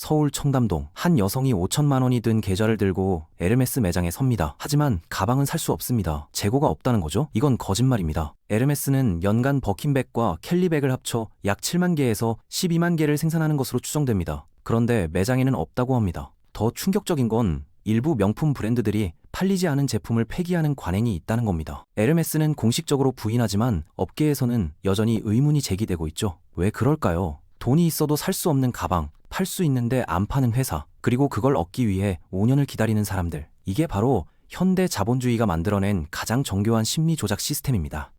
서울 청담동 한 여성이 5천만 원이 든 계좌를 들고 에르메스 매장에 섭니다. 하지만 가방은 살 수 없습니다. 재고가 없다는 거죠? 이건 거짓말입니다. 에르메스는 연간 버킨백과 켈리백을 합쳐 약 7만 개에서 12만 개를 생산하는 것으로 추정됩니다. 그런데 매장에는 없다고 합니다. 더 충격적인 건 일부 명품 브랜드들이 팔리지 않은 제품을 폐기하는 관행이 있다는 겁니다. 에르메스는 공식적으로 부인하지만 업계에서는 여전히 의문이 제기되고 있죠. 왜 그럴까요? 돈이 있어도 살 수 없는 가방, 팔 수 있는데 안 파는 회사, 그리고 그걸 얻기 위해 5년을 기다리는 사람들. 이게 바로 현대 자본주의가 만들어낸 가장 정교한 심리 조작 시스템입니다.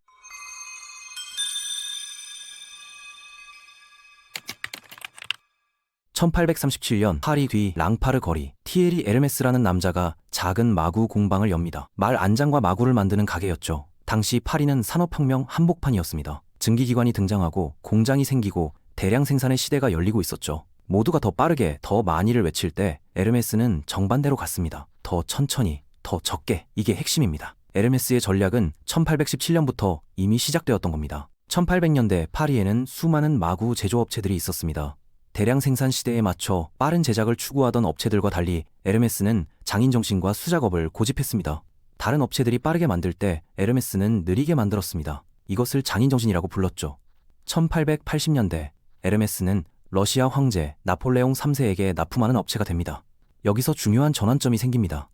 (1837년) 파리 뒤 랑파르 거리 티에리 에르메스라는 남자가 작은 마구 공방을 엽니다. 말 안장과 마구를 만드는 가게였죠. 당시 파리는 산업혁명 한복판이었습니다. 증기기관이 등장하고 공장이 생기고 대량 생산의 시대가 열리고 있었죠. 모두가 더 빠르게 더 많이를 외칠 때 에르메스는 정반대로 갔습니다. 더 천천히, 더 적게. 이게 핵심입니다. 에르메스의 전략은 1817년부터 이미 시작되었던 겁니다. 1800년대 파리에는 수많은 마구 제조업체들이 있었습니다. 대량 생산 시대에 맞춰 빠른 제작을 추구하던 업체들과 달리 에르메스는 장인 정신과 수작업을 고집했습니다. 다른 업체들이 빠르게 만들 때 에르메스는 느리게 만들었습니다. 이것을 장인 정신이라고 불렀죠. 1880년대 에르메스는 러시아 황제 나폴레옹 3세에게 납품하는 업체가 됩니다. 여기서 중요한 전환점이 생깁니다.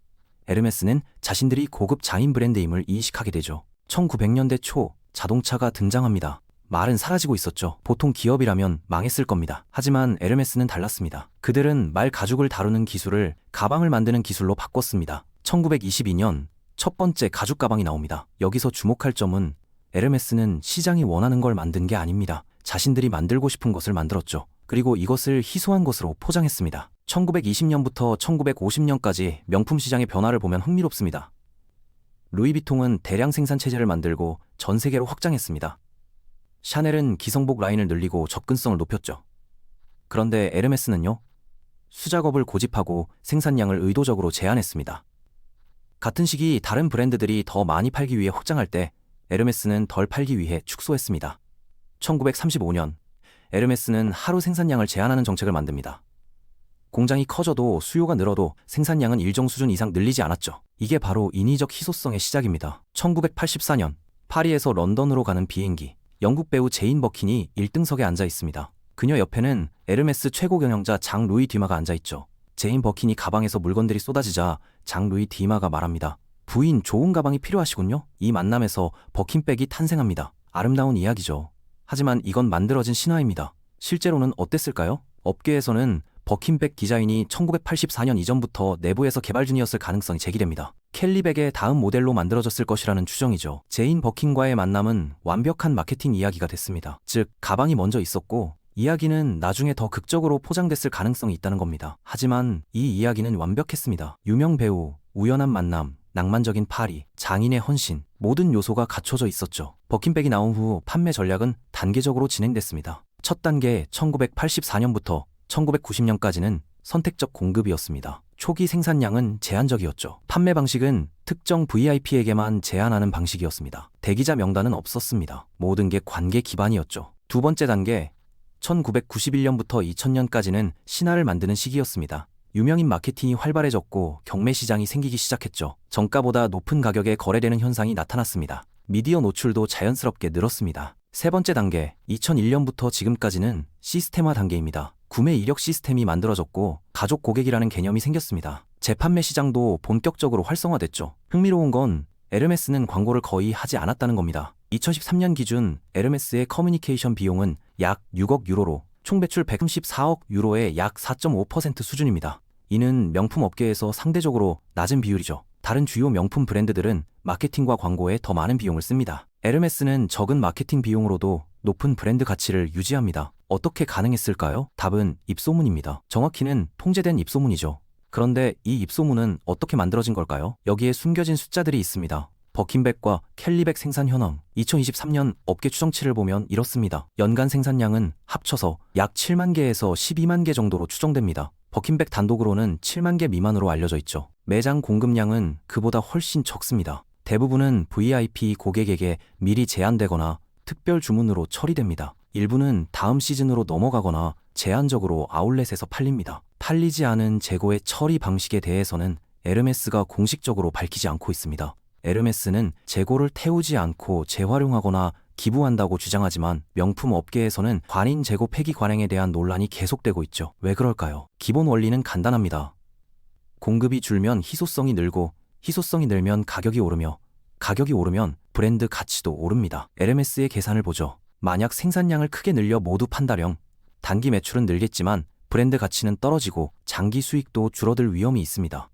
에르메스는 자신들이 고급 장인 브랜드임을 인식하게 되죠. 1900년대 초 자동차가 등장합니다. 말은 사라지고 있었죠. 보통 기업이라면 망했을 겁니다. 하지만 에르메스는 달랐습니다. 그들은 말 가죽을 다루는 기술을 가방을 만드는 기술로 바꿨습니다. 1922년 첫 번째 가죽 가방이 나옵니다. 여기서 주목할 점은 에르메스는 시장이 원하는 걸 만든 게 아닙니다. 자신들이 만들고 싶은 것을 만들었죠. 그리고 이것을 희소한 것으로 포장했습니다. 1920년부터 1950년까지 명품 시장의 변화를 보면 흥미롭습니다. 루이비통은 대량 생산 체제를 만들고 전 세계로 확장했습니다. 샤넬은 기성복 라인을 늘리고 접근성을 높였죠. 그런데 에르메스는요? 수작업을 고집하고 생산량을 의도적으로 제한했습니다. 같은 시기 다른 브랜드들이 더 많이 팔기 위해 확장할 때 에르메스는 덜 팔기 위해 축소했습니다. 1935년 에르메스는 하루 생산량을 제한하는 정책을 만듭니다. 공장이 커져도 수요가 늘어도 생산량은 일정 수준 이상 늘리지 않았죠. 이게 바로 인위적 희소성의 시작입니다. 1984년 파리에서 런던으로 가는 비행기 영국 배우 제인 버킨이 1등석에 앉아 있습니다. 그녀 옆에는 에르메스 최고 경영자 장 루이 디마가 앉아 있죠. 제인 버킨이 가방에서 물건들이 쏟아지자 장 루이 디마가 말합니다. 부인 좋은 가방이 필요하시군요. 이 만남에서 버킨백이 탄생합니다. 아름다운 이야기죠. 하지만 이건 만들어진 신화입니다. 실제로는 어땠을까요? 업계에서는 버킨백 디자인이 1984년 이전부터 내부에서 개발 중이었을 가능성이 제기됩니다. 켈리백의 다음 모델로 만들어졌을 것이라는 추정이죠. 제인 버킨과의 만남은 완벽한 마케팅 이야기가 됐습니다. 즉, 가방이 먼저 있었고, 이야기는 나중에 더 극적으로 포장됐을 가능성이 있다는 겁니다. 하지만 이 이야기는 완벽했습니다. 유명 배우, 우연한 만남, 낭만적인 파리, 장인의 헌신, 모든 요소가 갖춰져 있었죠. 버킨백이 나온 후 판매 전략은 단계적으로 진행됐습니다. 첫 단계 1984년부터 1990년까지는 선택적 공급이었습니다. 초기 생산량은 제한적이었죠. 판매 방식은 특정 VIP에게만 제한하는 방식이었습니다. 대기자 명단은 없었습니다. 모든 게 관계 기반이었죠. 두 번째 단계 1991년부터 2000년까지는 신화를 만드는 시기였습니다. 유명인 마케팅이 활발해졌고 경매 시장이 생기기 시작했죠. 정가보다 높은 가격에 거래되는 현상이 나타났습니다. 미디어 노출도 자연스럽게 늘었습니다. 세 번째 단계, 2001년부터 지금까지는 시스템화 단계입니다. 구매 이력 시스템이 만들어졌고 가족 고객이라는 개념이 생겼습니다. 재판매 시장도 본격적으로 활성화됐죠. 흥미로운 건 에르메스는 광고를 거의 하지 않았다는 겁니다. 2013년 기준 에르메스의 커뮤니케이션 비용은 약 6억 유로로 총 매출 134억 유로의 약 4.5% 수준입니다. 이는 명품 업계에서 상대적으로 낮은 비율이죠. 다른 주요 명품 브랜드들은 마케팅과 광고에 더 많은 비용을 씁니다. 에르메스는 적은 마케팅 비용으로도 높은 브랜드 가치를 유지합니다. 어떻게 가능했을까요? 답은 입소문입니다. 정확히는 통제된 입소문이죠. 그런데 이 입소문은 어떻게 만들어진 걸까요? 여기에 숨겨진 숫자들이 있습니다. 버킨백과 켈리백 생산 현황 2023년 업계 추정치를 보면 이렇습니다. 연간 생산량은 합쳐서 약 7만 개에서 12만 개 정도로 추정됩니다. 버킨백 단독으로는 7만 개 미만으로 알려져 있죠. 매장 공급량은 그보다 훨씬 적습니다. 대부분은 VIP 고객에게 미리 제한되거나 특별 주문으로 처리됩니다. 일부는 다음 시즌으로 넘어가거나 제한적으로 아울렛에서 팔립니다. 팔리지 않은 재고의 처리 방식에 대해서는 에르메스가 공식적으로 밝히지 않고 있습니다. 에르메스는 재고를 태우지 않고 재활용하거나 기부한다고 주장하지만 명품 업계에서는 관인 재고 폐기 관행에 대한 논란이 계속되고 있죠. 왜 그럴까요? 기본 원리는 간단합니다. 공급이 줄면 희소성이 늘고 희소성이 늘면 가격이 오르며 가격이 오르면 브랜드 가치도 오릅니다. 에르메스의 계산을 보죠. 만약 생산량을 크게 늘려 모두 판다령 단기 매출은 늘겠지만 브랜드 가치는 떨어지고 장기 수익도 줄어들 위험이 있습니다.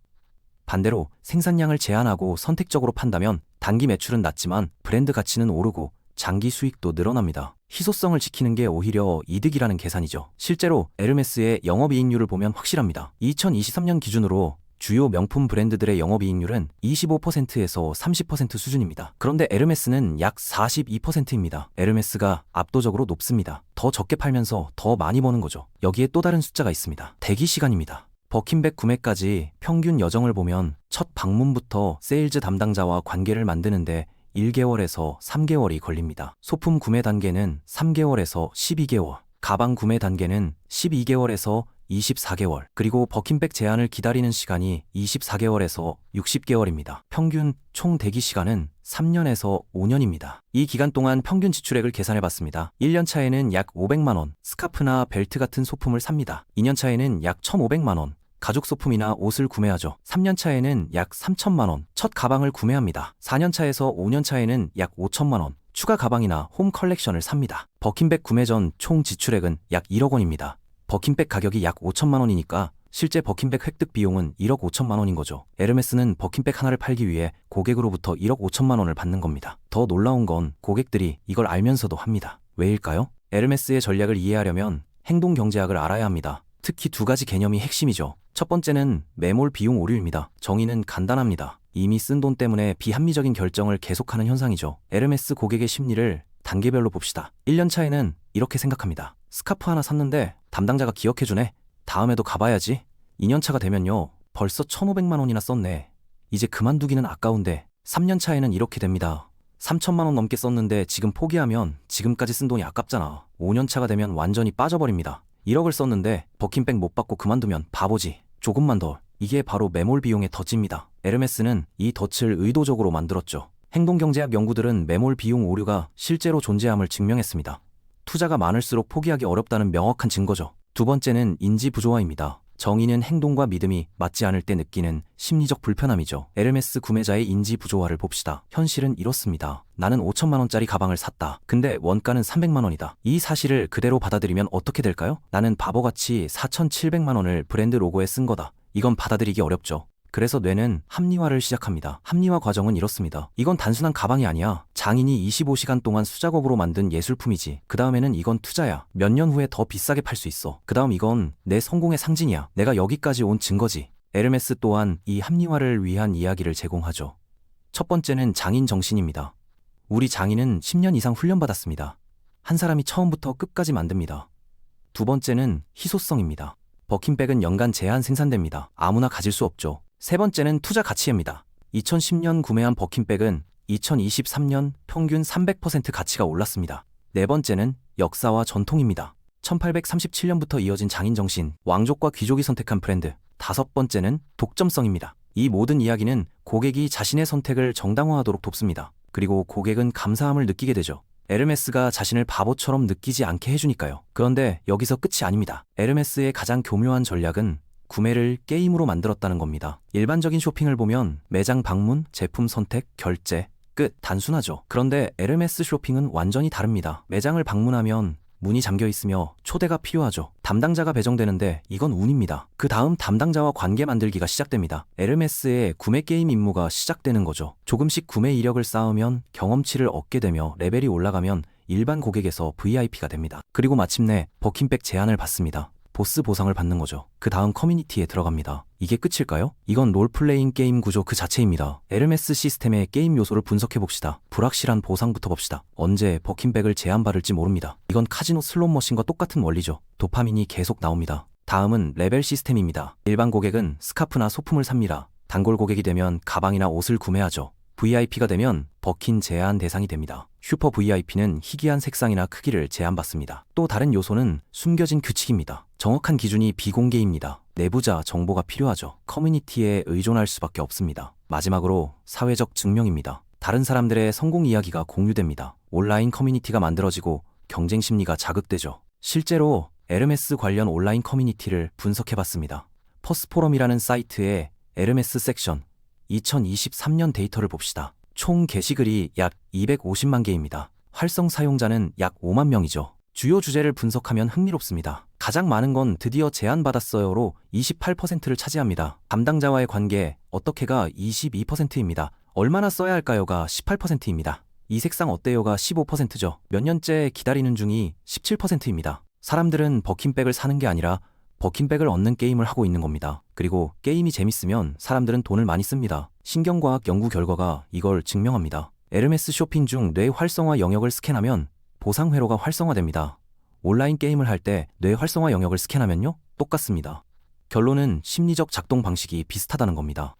반대로 생산량을 제한하고 선택적으로 판다면 단기 매출은 낮지만 브랜드 가치는 오르고 장기 수익도 늘어납니다. 희소성을 지키는 게 오히려 이득이라는 계산이죠. 실제로 에르메스의 영업이익률을 보면 확실합니다. 2023년 기준으로 주요 명품 브랜드들의 영업이익률은 25%에서 30% 수준입니다. 그런데 에르메스는 약 42%입니다. 에르메스가 압도적으로 높습니다. 더 적게 팔면서 더 많이 버는 거죠. 여기에 또 다른 숫자가 있습니다. 대기 시간입니다. 버킨백 구매까지 평균 여정을 보면 첫 방문부터 세일즈 담당자와 관계를 만드는데 1개월에서 3개월이 걸립니다. 소품 구매 단계는 3개월에서 12개월, 가방 구매 단계는 12개월에서 24개월, 그리고 버킨백 제한을 기다리는 시간이 24개월에서 60개월입니다. 평균 총 대기 시간은 3년에서 5년입니다. 이 기간 동안 평균 지출액을 계산해 봤습니다. 1년 차에는 약 500만 원, 스카프나 벨트 같은 소품을 삽니다. 2년 차에는 약 1,500만 원, 가죽 소품이나 옷을 구매하죠. 3년 차에는 약 3천만 원, 첫 가방을 구매합니다. 4년 차에서 5년 차에는 약 5천만 원, 추가 가방이나 홈 컬렉션을 삽니다. 버킨백 구매 전 총 지출액은 약 1억 원입니다. 버킨백 가격이 약 5천만 원이니까 실제 버킨백 획득 비용은 1억 5천만 원인 거죠. 에르메스는 버킨백 하나를 팔기 위해 고객으로부터 1억 5천만 원을 받는 겁니다. 더 놀라운 건 고객들이 이걸 알면서도 합니다. 왜일까요? 에르메스의 전략을 이해하려면 행동 경제학을 알아야 합니다. 특히 두 가지 개념이 핵심이죠. 첫 번째는 매몰 비용 오류입니다. 정의는 간단합니다. 이미 쓴 돈 때문에 비합리적인 결정을 계속하는 현상이죠. 에르메스 고객의 심리를 단계별로 봅시다. 1년 차에는 이렇게 생각합니다. 스카프 하나 샀는데 담당자가 기억해주네. 다음에도 가봐야지. 2년 차가 되면요. 벌써 1,500만 원이나 썼네. 이제 그만두기는 아까운데 3년 차에는 이렇게 됩니다. 3천만 원 넘게 썼는데 지금 포기하면 지금까지 쓴 돈이 아깝잖아. 5년 차가 되면 완전히 빠져버립니다. 1억을 썼는데 버킨백 못 받고 그만두면 바보지. 조금만 더. 이게 바로 매몰 비용의 덫입니다. 에르메스는 이 덫을 의도적으로 만들었죠. 행동경제학 연구들은 매몰 비용 오류가 실제로 존재함을 증명했습니다. 투자가 많을수록 포기하기 어렵다는 명확한 증거죠. 두 번째는 인지 부조화입니다. 정의는 행동과 믿음이 맞지 않을 때 느끼는 심리적 불편함이죠. 에르메스 구매자의 인지 부조화를 봅시다. 현실은 이렇습니다. 나는 5천만 원짜리 가방을 샀다. 근데 원가는 300만 원이다. 이 사실을 그대로 받아들이면 어떻게 될까요? 나는 바보같이 4,700만 원을 브랜드 로고에 쓴 거다. 이건 받아들이기 어렵죠. 그래서 뇌는 합리화를 시작합니다. 합리화 과정은 이렇습니다. 이건 단순한 가방이 아니야. 장인이 25시간 동안 수작업으로 만든 예술품이지. 그 다음에는 이건 투자야. 몇 년 후에 더 비싸게 팔 수 있어. 그 다음 이건 내 성공의 상징이야. 내가 여기까지 온 증거지. 에르메스 또한 이 합리화를 위한 이야기를 제공하죠. 첫 번째는 장인 정신입니다. 우리 장인은 10년 이상 훈련받았습니다. 한 사람이 처음부터 끝까지 만듭니다. 두 번째는 희소성입니다. 버킨백은 연간 제한 생산됩니다. 아무나 가질 수 없죠. 세 번째는 투자 가치입니다. 2010년 구매한 버킨백은 2023년 평균 300% 가치가 올랐습니다. 네 번째는 역사와 전통입니다. 1837년부터 이어진 장인 정신, 왕족과 귀족이 선택한 브랜드. 다섯 번째는 독점성입니다. 이 모든 이야기는 고객이 자신의 선택을 정당화하도록 돕습니다. 그리고 고객은 감사함을 느끼게 되죠. 에르메스가 자신을 바보처럼 느끼지 않게 해주니까요. 그런데 여기서 끝이 아닙니다. 에르메스의 가장 교묘한 전략은 구매를 게임으로 만들었다는 겁니다. 일반적인 쇼핑을 보면 매장 방문, 제품 선택, 결제, 끝, 단순하죠. 그런데 에르메스 쇼핑은 완전히 다릅니다. 매장을 방문하면 문이 잠겨 있으며 초대가 필요하죠. 담당자가 배정되는데 이건 운입니다. 그 다음 담당자와 관계 만들기가 시작됩니다. 에르메스의 구매 게임 임무가 시작되는 거죠. 조금씩 구매 이력을 쌓으면 경험치를 얻게 되며 레벨이 올라가면 일반 고객에서 VIP가 됩니다. 그리고 마침내 버킨백 제안을 받습니다. 보스 보상을 받는 거죠. 그 다음 커뮤니티에 들어갑니다. 이게 끝일까요? 이건 롤플레잉 게임 구조 그 자체입니다. 에르메스 시스템의 게임 요소를 분석해 봅시다. 불확실한 보상부터 봅시다. 언제 버킨백을 제한받을지 모릅니다. 이건 카지노 슬롯 머신과 똑같은 원리죠. 도파민이 계속 나옵니다. 다음은 레벨 시스템입니다. 일반 고객은 스카프나 소품을 삽니다. 단골 고객이 되면 가방이나 옷을 구매하죠. VIP가 되면 버킨 제한 대상이 됩니다. 슈퍼 VIP는 희귀한 색상이나 크기를 제한받습니다. 또 다른 요소는 숨겨진 규칙입니다. 정확한 기준이 비공개입니다. 내부자 정보가 필요하죠. 커뮤니티에 의존할 수밖에 없습니다. 마지막으로 사회적 증명입니다. 다른 사람들의 성공 이야기가 공유됩니다. 온라인 커뮤니티가 만들어지고 경쟁 심리가 자극되죠. 실제로 에르메스 관련 온라인 커뮤니티를 분석해봤습니다. 퍼스포럼이라는 사이트의 에르메스 섹션 2023년 데이터를 봅시다. 총 게시글이 약 250만 개입니다. 활성 사용자는 약 5만 명이죠. 주요 주제를 분석하면 흥미롭습니다. 가장 많은 건 드디어 제안받았어요로 28%를 차지합니다. 담당자와의 관계 어떻게가 22%입니다. 얼마나 써야 할까요가 18%입니다. 이 색상 어때요가 15%죠. 몇 년째 기다리는 중이 17%입니다. 사람들은 버킨백을 사는 게 아니라 버킨백을 얻는 게임을 하고 있는 겁니다. 그리고 게임이 재밌으면 사람들은 돈을 많이 씁니다. 신경과학 연구 결과가 이걸 증명합니다. 에르메스 쇼핑 중 뇌 활성화 영역을 스캔하면 보상 회로가 활성화됩니다. 온라인 게임을 할 때 뇌 활성화 영역을 스캔하면요? 똑같습니다. 결론은 심리적 작동 방식이 비슷하다는 겁니다.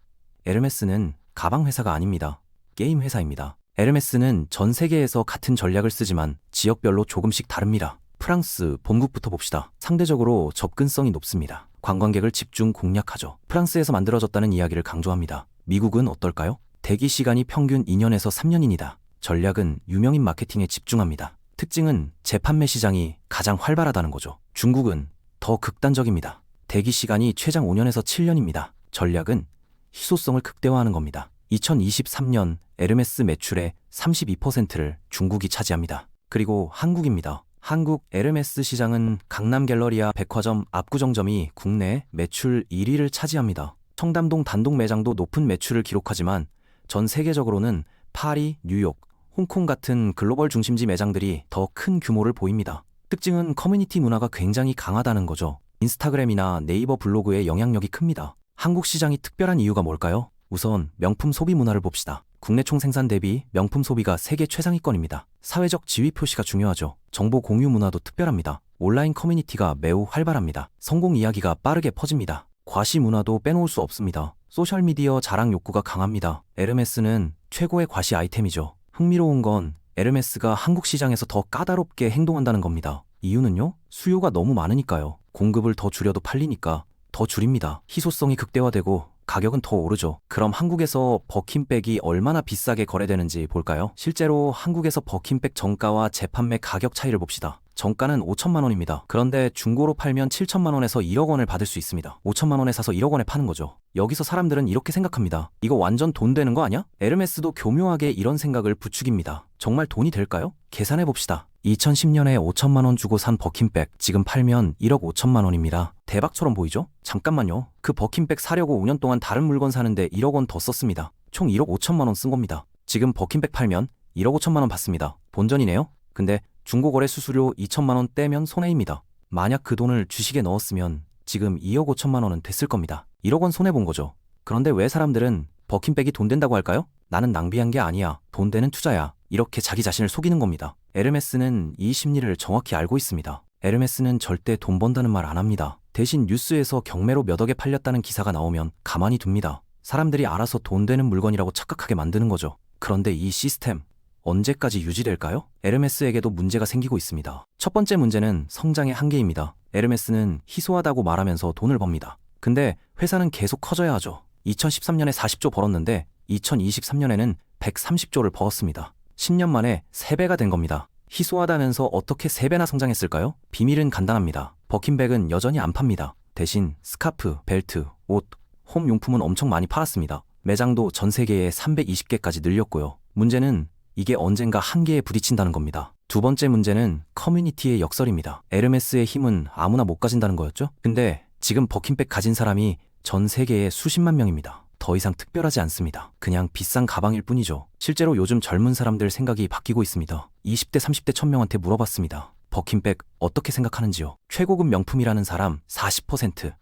에르메스는 가방 회사가 아닙니다. 게임 회사입니다. 에르메스는 전 세계에서 같은 전략을 쓰지만 지역별로 조금씩 다릅니다. 프랑스 본국부터 봅시다. 상대적으로 접근성이 높습니다. 관광객을 집중 공략하죠. 프랑스에서 만들어졌다는 이야기를 강조합니다. 미국은 어떨까요? 대기 시간이 평균 2년에서 3년입니다. 전략은 유명인 마케팅에 집중합니다. 특징은 재판매 시장이 가장 활발하다는 거죠. 중국은 더 극단적입니다. 대기 시간이 최장 5년에서 7년입니다. 전략은 희소성을 극대화하는 겁니다. 2023년 에르메스 매출의 32%를 중국이 차지합니다. 그리고 한국입니다. 한국 에르메스 시장은 강남 갤러리아 백화점 압구정점이 국내 매출 1위를 차지합니다. 청담동 단독 매장도 높은 매출을 기록하지만 전 세계적으로는 파리, 뉴욕, 홍콩 같은 글로벌 중심지 매장들이 더 큰 규모를 보입니다. 특징은 커뮤니티 문화가 굉장히 강하다는 거죠. 인스타그램이나 네이버 블로그의 영향력이 큽니다. 한국 시장이 특별한 이유가 뭘까요? 우선 명품 소비 문화를 봅시다. 국내 총 생산 대비 명품 소비가 세계 최상위권입니다. 사회적 지위 표시가 중요하죠. 정보 공유 문화도 특별합니다. 온라인 커뮤니티가 매우 활발합니다. 성공 이야기가 빠르게 퍼집니다. 과시 문화도 빼놓을 수 없습니다. 소셜미디어 자랑 욕구가 강합니다. 에르메스는 최고의 과시 아이템이죠. 흥미로운 건 에르메스가 한국 시장에서 더 까다롭게 행동한다는 겁니다. 이유는요? 수요가 너무 많으니까요. 공급을 더 줄여도 팔리니까 더 줄입니다. 희소성이 극대화되고 가격은 더 오르죠. 그럼 한국에서 버킨백이 얼마나 비싸게 거래되는지 볼까요? 실제로 한국에서 버킨백 정가와 재판매 가격 차이를 봅시다. 정가는 5천만 원입니다. 그런데 중고로 팔면 7천만 원에서 1억 원을 받을 수 있습니다. 5천만 원에 사서 1억 원에 파는 거죠. 여기서 사람들은 이렇게 생각합니다. 이거 완전 돈 되는 거 아니야? 에르메스도 교묘하게 이런 생각을 부추깁니다. 정말 돈이 될까요? 계산해 봅시다. 2010년에 5천만 원 주고 산 버킨백 지금 팔면 1억 5천만 원입니다. 대박처럼 보이죠? 잠깐만요. 그 버킨백 사려고 5년 동안 다른 물건 사는데 1억 원 더 썼습니다. 총 1억 5천만 원 쓴 겁니다. 지금 버킨백 팔면 1억 5천만 원 받습니다. 본전이네요. 근데 중고거래 수수료 2천만 원 떼면 손해입니다. 만약 그 돈을 주식에 넣었으면 지금 2억 5천만 원은 됐을 겁니다. 1억 원 손해 본 거죠. 그런데 왜 사람들은 버킨백이 돈 된다고 할까요? 나는 낭비한 게 아니야. 돈 되는 투자야. 이렇게 자기 자신을 속이는 겁니다. 에르메스는 이 심리를 정확히 알고 있습니다. 에르메스는 절대 돈 번다는 말 안 합니다. 대신 뉴스에서 경매로 몇 억에 팔렸다는 기사가 나오면 가만히 둡니다. 사람들이 알아서 돈 되는 물건이라고 착각하게 만드는 거죠. 그런데 이 시스템 언제까지 유지될까요? 에르메스에게도 문제가 생기고 있습니다. 첫 번째 문제는 성장의 한계입니다. 에르메스는 희소하다고 말하면서 돈을 법니다. 근데 회사는 계속 커져야 하죠. 2013년에 40조 벌었는데 2023년에는 130조를 벌었습니다. 10년 만에 3배가 된 겁니다. 희소하다면서 어떻게 3배나 성장했을까요? 비밀은 간단합니다. 버킨백은 여전히 안 팝니다. 대신 스카프, 벨트, 옷, 홈 용품은 엄청 많이 팔았습니다. 매장도 전 세계에 320개까지 늘렸고요. 문제는 이게 언젠가 한계에 부딪힌다는 겁니다. 두 번째 문제는 커뮤니티의 역설입니다. 에르메스의 힘은 아무나 못 가진다는 거였죠? 근데 지금 버킨백 가진 사람이 전 세계에 수십만 명입니다. 더 이상 특별하지 않습니다. 그냥 비싼 가방일 뿐이죠. 실제로 요즘 젊은 사람들 생각이 바뀌고 있습니다. 20대, 30대 1000명한테 물어봤습니다. 버킨백 어떻게 생각하는지요? 최고급 명품이라는 사람 40%,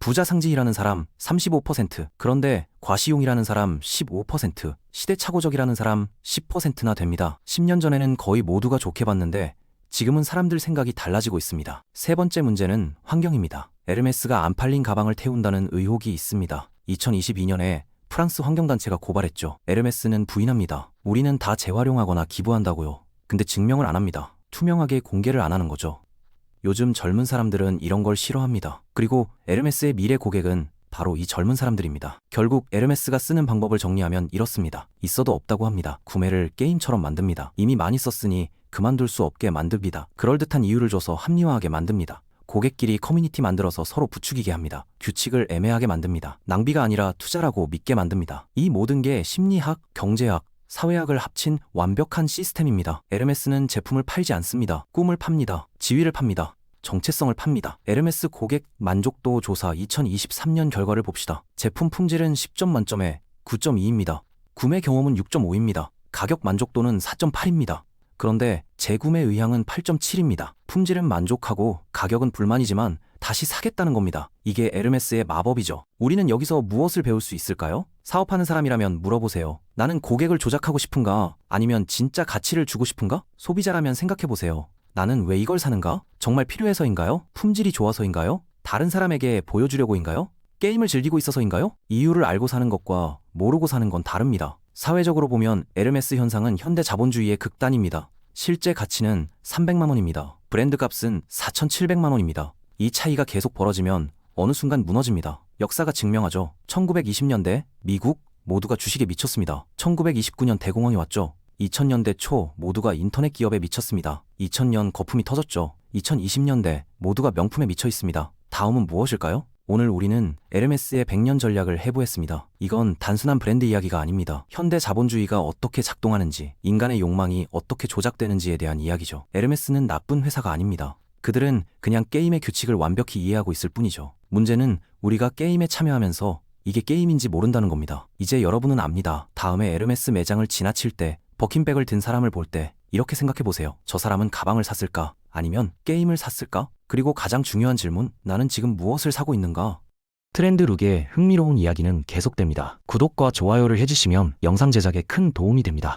부자 상징이라는 사람 35%, 그런데 과시용이라는 사람 15%, 시대착오적이라는 사람 10%나 됩니다. 10년 전에는 거의 모두가 좋게 봤는데 지금은 사람들 생각이 달라지고 있습니다. 세 번째 문제는 환경입니다. 에르메스가 안 팔린 가방을 태운다는 의혹이 있습니다. 2022년에 프랑스 환경단체가 고발했죠. 에르메스는 부인합니다. 우리는 다 재활용하거나 기부한다고요. 근데 증명을 안 합니다. 투명하게 공개를 안 하는 거죠. 요즘 젊은 사람들은 이런 걸 싫어합니다. 그리고 에르메스의 미래 고객은 바로 이 젊은 사람들입니다. 결국 에르메스가 쓰는 방법을 정리하면 이렇습니다. 있어도 없다고 합니다. 구매를 게임처럼 만듭니다. 이미 많이 썼으니 그만둘 수 없게 만듭니다. 그럴듯한 이유를 줘서 합리화하게 만듭니다. 고객끼리 커뮤니티 만들어서 서로 부추기게 합니다. 규칙을 애매하게 만듭니다. 낭비가 아니라 투자라고 믿게 만듭니다. 이 모든 게 심리학, 경제학, 사회학을 합친 완벽한 시스템입니다. 에르메스는 제품을 팔지 않습니다. 꿈을 팝니다. 지위를 팝니다. 정체성을 팝니다. 에르메스 고객 만족도 조사 2023년 결과를 봅시다. 제품 품질은 10점 만점에 9.2입니다. 구매 경험은 6.5입니다. 가격 만족도는 4.8입니다. 그런데 재구매 의향은 8.7입니다. 품질은 만족하고 가격은 불만이지만 다시 사겠다는 겁니다. 이게 에르메스의 마법이죠. 우리는 여기서 무엇을 배울 수 있을까요? 사업하는 사람이라면 물어보세요. 나는 고객을 조작하고 싶은가? 아니면 진짜 가치를 주고 싶은가? 소비자라면 생각해보세요. 나는 왜 이걸 사는가? 정말 필요해서인가요? 품질이 좋아서인가요? 다른 사람에게 보여주려고인가요? 게임을 즐기고 있어서인가요? 이유를 알고 사는 것과 모르고 사는 건 다릅니다. 사회적으로 보면 에르메스 현상은 현대 자본주의의 극단입니다. 실제 가치는 300만 원입니다. 브랜드 값은 4,700만 원입니다. 이 차이가 계속 벌어지면 어느 순간 무너집니다. 역사가 증명하죠. 1920년대 미국 모두가 주식에 미쳤습니다. 1929년 대공황이 왔죠. 2000년대 초 모두가 인터넷 기업에 미쳤습니다. 2000년 거품이 터졌죠. 2020년대 모두가 명품에 미쳐 있습니다. 다음은 무엇일까요? 오늘 우리는 에르메스의 100년 전략을 해보했습니다. 이건 단순한 브랜드 이야기가 아닙니다. 현대 자본주의가 어떻게 작동하는지, 인간의 욕망이 어떻게 조작되는지에 대한 이야기죠. 에르메스는 나쁜 회사가 아닙니다. 그들은 그냥 게임의 규칙을 완벽히 이해하고 있을 뿐이죠. 문제는 우리가 게임에 참여하면서 이게 게임인지 모른다는 겁니다. 이제 여러분은 압니다. 다음에 에르메스 매장을 지나칠 때 버킨백을 든 사람을 볼 때 이렇게 생각해 보세요. 저 사람은 가방을 샀을까? 아니면 게임을 샀을까? 그리고 가장 중요한 질문, 나는 지금 무엇을 사고 있는가? 트렌드 룩의 흥미로운 이야기는 계속됩니다. 구독과 좋아요를 해주시면 영상 제작에 큰 도움이 됩니다.